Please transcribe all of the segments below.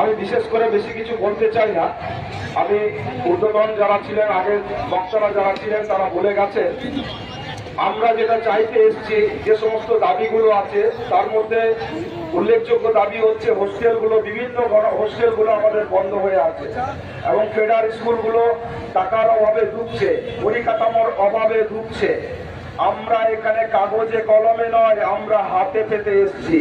আমি বিশেষ করে বেশি কিছু বলতে চাই না। আমি ঊর্ধ্বতন যারা ছিলেন, আগের বক্তারা যারা ছিলেন, তারা বলে গেছেন আমরা যেটা চাইতে এসেছি, যে সমস্ত দাবিগুলো আছে, তার মধ্যে উল্লেখযোগ্য দাবি হচ্ছে, হোস্টেলগুলো, বিভিন্ন হোস্টেলগুলো আমাদের বন্ধ হয়ে আছে এবং ফেডার স্কুলগুলো টাকার অভাবে ডুবছে, পরিকাঠামোর অভাবে ডুবছে। আমরা এখানে কাগজে কলমে নয়, আমরা হাতে পেতে এসেছি।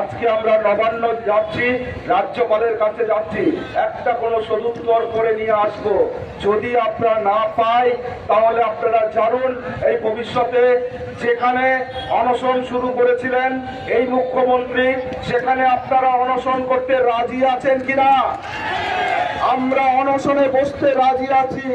আজকে আমরা নবান্ন যাচ্ছি, রাজ্যপালের কাছে যাচ্ছি। একটা কোনো সদুত্তর করে নিয়ে আসব। যদি আপনারা না পাই, তাহলে আপনারা জানুন, এই ভবিষ্যতে যেখানে অনশন শুরু করেছিলেন এই মুখ্যমন্ত্রী, সেখানে আপনারা অনশন করতে রাজি আছেন কিনা? আমরা অনশনে বসতে রাজি আছি।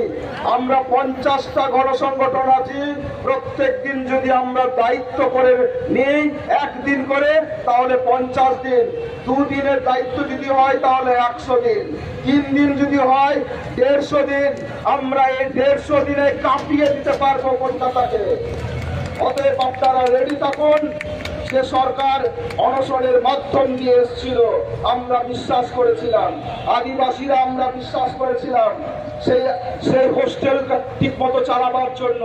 আমরা পঞ্চাশটা গণসংগঠন আছি। প্রত্যেক দিন যদি আমরা দায়িত্ব করে নিই একদিন করে, তাহলে পঞ্চাশ দিন। দুদিনের দায়িত্ব যদি হয়, তাহলে একশো দিন। তিন দিন যদি হয়, দেড়শো দিন। আমরা এই দেড়শো দিনে কাঁপিয়ে দিতে পারব কলকাতাকে। অতএব আপনারা রেডি থাকুন। যে সরকার অনশনের মাধ্যম দিয়ে এসেছিল, আমরা বিশ্বাস করেছিলাম, আদিবাসীরা আমরা বিশ্বাস করেছিলাম সেই সেই হোস্টেল ঠিক মতো চালাবার জন্য,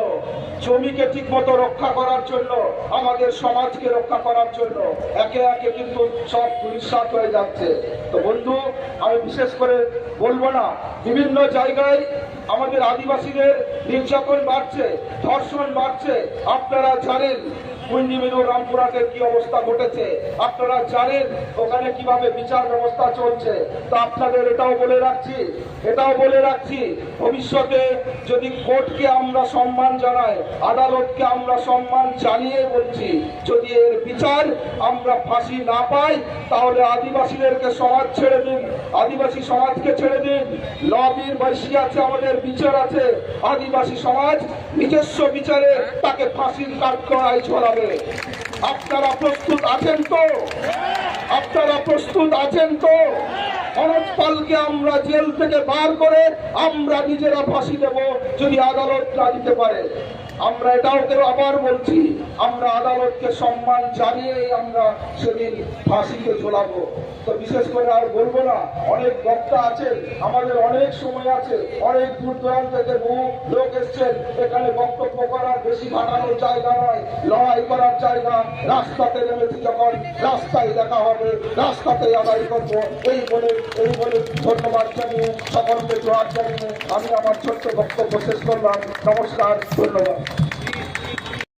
জমিকে ঠিক মতো রক্ষা করার জন্য, আমাদের সমাজকে রক্ষা করার জন্য, একে একে কিন্তু সব নিঃশ্বাস হয়ে যাচ্ছে। তো বন্ধু, আমি বিশেষ করে বলব না, বিভিন্ন জায়গায় আমাদের আদিবাসীদের নির্যাতন বাড়ছে, ধর্ষণ বাড়ছে, আপনারা জানেন কুঞ্জিমেরু রামপুরহাটের কি অবস্থা ঘটেছে? আপনারা জানেন ওখানে কীভাবে বিচার ব্যবস্থা চলছে। তো আপনাদের এটাও বলে রাখছি, এটাও বলে রাখছি। ভবিষ্যতে যদি কোর্টকে আমরা সম্মান জানাই, আদালতকে আমরা সম্মান জানিয়ে বলছি, যদি এর বিচার আমরা ফাঁসি না পাই, তাহলে আদিবাসীদেরকে সমাজ ছেড়ে দিন। আদিবাসী সমাজকে ছেড়ে দিন। লবির বৈশি আছে, আমাদের বিচার আছে। আদিবাসী সমাজ নিজস্ব বিচারে তাকে ফাঁসির কাঠগড়ায় ঝোলাবে। আপনারা প্রস্তুত আছেন তো? আপনারা প্রস্তুত আছেন তো? অনজ পালকে আমরা জেল থেকে বার করে আমরা নিজেরা ফাঁসি দেব যদি আদালত না দিতে পারে। আমরা এটাও আবার বলছি, আমরা আদালতকে সম্মান জানিয়েই আমরা সেদিন ফাঁসিকে ঝোলাবো। তো বিশেষ করে আর বলব না, অনেক বক্তা আছেন, আমাদের অনেক সময় আছে, অনেক দূর দূরান্ত থেকে বহু লোক এসছেন, এখানে বক্তব্য করার বেশি ঘাটানোর জায়গা নয়, লড়াই করার জায়গা, রাস্তাতে নেমেছি যখন, রাস্তায় দেখা হবে রাস্তাতে আদায় করব। এই বলে এই বলে ধন্যবাদ জানিয়ে, সকলকে জোয়ার জানিয়ে আমি আমার ছোট্ট বক্তব্য শেষ করলাম। নমস্কার, ধন্যবাদ।